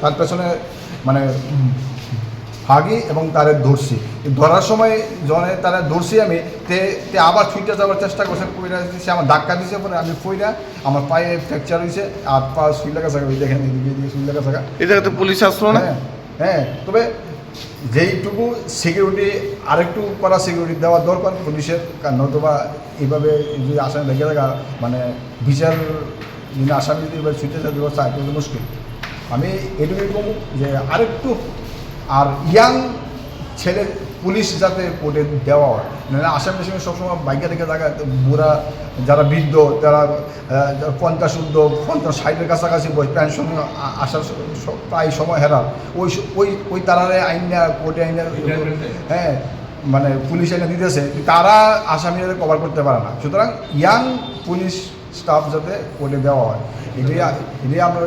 তার পেছনে মানে ভাগি এবং তারে ধরছি ধরার সময় জনে তারা ধরছি আমি তে তে আবার ছুটে যাওয়ার চেষ্টা করছে পইরা সে আমার ধাক্কা দিছে পরে আমি পইরা আমার পায়ে ফ্র্যাকচার হয়েছে আর পা সুই লাগা থাকা দেখেন সুই লাগা থাকা এই জায়গাতে পুলিশ আসলো না? হ্যাঁ হ্যাঁ তবে যেইটুকু সিকিউরিটি আরেকটু করা সিকিউরিটি দেওয়া দরকার পুলিশের কারণ নতুবা এইভাবে যদি আসামি লেগে থাকা মানে বিচার আসামি যদি এবার ছুটে যেতে একটু মুশকিল। আমি এটুকুই বলব যে আরেকটু আর ইয়াং ছেলে পুলিশ যাতে কোর্টে দেওয়া হয়। নাহলে আসামের সঙ্গে সবসময় বাইকে থেকে থাকা বুড়া যারা বৃদ্ধ যারা পঞ্চাশ ঊর্ধ্ব পঞ্চাশ ষাটের কাছাকাছি বয়স পেনশন আ- আসার প্রায় সময় হেরার ওই ওই ওই তারারে আইনা কোর্টে আইনা হ্যাঁ মানে পুলিশ আইনা দিতেছে তারা আসামিদের কভার করতে পারে না। সুতরাং ইয়াং পুলিশ স্টাফ যাতে কোর্টে দেওয়া হয়। এটাই এটাই আমরা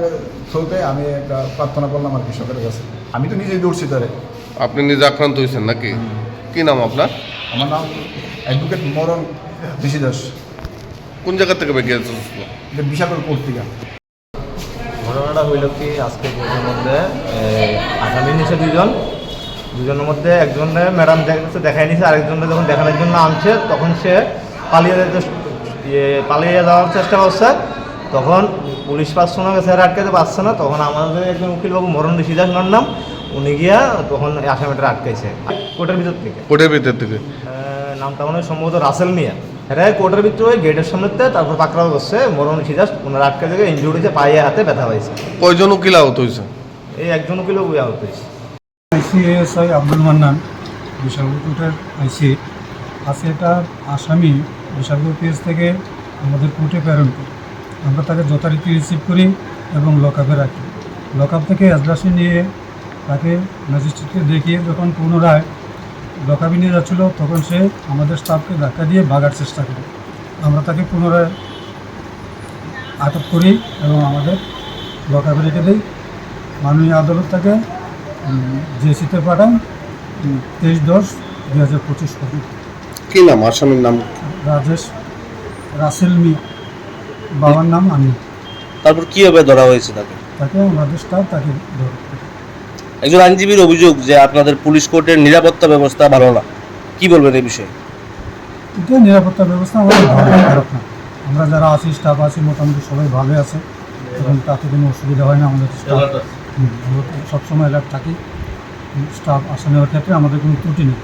থ্রুতে আমি একটা প্রার্থনা করলাম আর কৃষকের কাছে। আমি তো নিজেই দৌড়ছি তারে। আপনি নিজে আক্রান্ত হয়েছেন নাকি? কি নাম আপনার? আমার নাম অ্যাডভোকেট মরণ ঋষি দাস। কোন জায়গা থেকে আসলো এটা বিশাল পত্রিকা ঘটনাটা হইল কি আজকে কোর্টের মধ্যে আসামি নিছে দুজন দুজনের মধ্যে একজনে ম্যাডাম দেখছে দেখাই নিছে আরেকজনকে যখন দেখানোর জন্য আনছে তখন সে পালিয়ে যেতে পালিয়ে যাওয়ার চেষ্টা করছে তখন পুলিশ না স্যার আটকাতে পারছে না তখন আমাদের একজন উকিলবাবু মরণ ঋষি দাস নাম উনি গিয়া তখন এই আসামিটা আটকাইছে। কোর্টের ভিতর থেকে। কোর্টের ভিতর থেকে। নামটা মনে হয় সম্ভবত রাসেল মিয়া। এরা কোর্টের ভিতরে ওই গেটের সামনেতে তারপর পাকড়াও করছে মরণ সিজাস ওনার আটকে থেকে ইঞ্জুরি হয়েছে পায়ে হাতে ব্যথা পাইছে। কয়জন উকিল আহত হয়েছে? এই একজন উকিলও বুয়া হতে হয়েছে। আইসিএসআই আব্দুল মান্নান কোর্টের আইসি আজকে একটা আসামি বিশালপুর পিএস থেকে আমাদের কোর্টে প্রেরণ করি। আমরা তাকে যথারীতি রিসিভ করি এবং লকআপে রাখি। লকআপ থেকে এজলাসে নিয়ে তাকে ম্যাজিস্ট্রেটকে দেখিয়ে যখন পুনরায় লকআপে নিয়ে যাচ্ছিল, তখন সে আমাদের স্টাফকে ধাক্কা দিয়ে ভাগার চেষ্টা করে। আমরা তাকে পুনরায় আটক করি এবং আমাদের লকআপে রেখে দিই। মাননীয় আদালত তাকে জেসিতে পাঠান তেইশ দশ দুই হাজার পঁচিশ পর্যন্ত। কি নাম? আসামির নাম রাজেশ রাসেল মিয়া। বাবার নাম আমি তারপর কীভাবে ধরা হয়েছে তাকে? তাকে আমাদের স্টাফ তাকে ধরে একজন আইনজীবীর অভিযোগ যে আপনাদের পুলিশ কোর্টের নিরাপত্তা ব্যবস্থা ভালো না। কি বলবেন এই বিষয়ে? এটা নিরাপত্তা ব্যবস্থা আমাদের ভালো খারাপ না। আমরা যারা আছি স্টাফ আছি মোটামুটি সবাই ভালো আছে। এবং তাতে কোনো অসুবিধা হয় না আমাদের স্টাফ সবসময় অ্যালার্ট থাকি। স্টাফ আসা নেওয়ার ক্ষেত্রে আমাদের কোনো ত্রুটি নেই।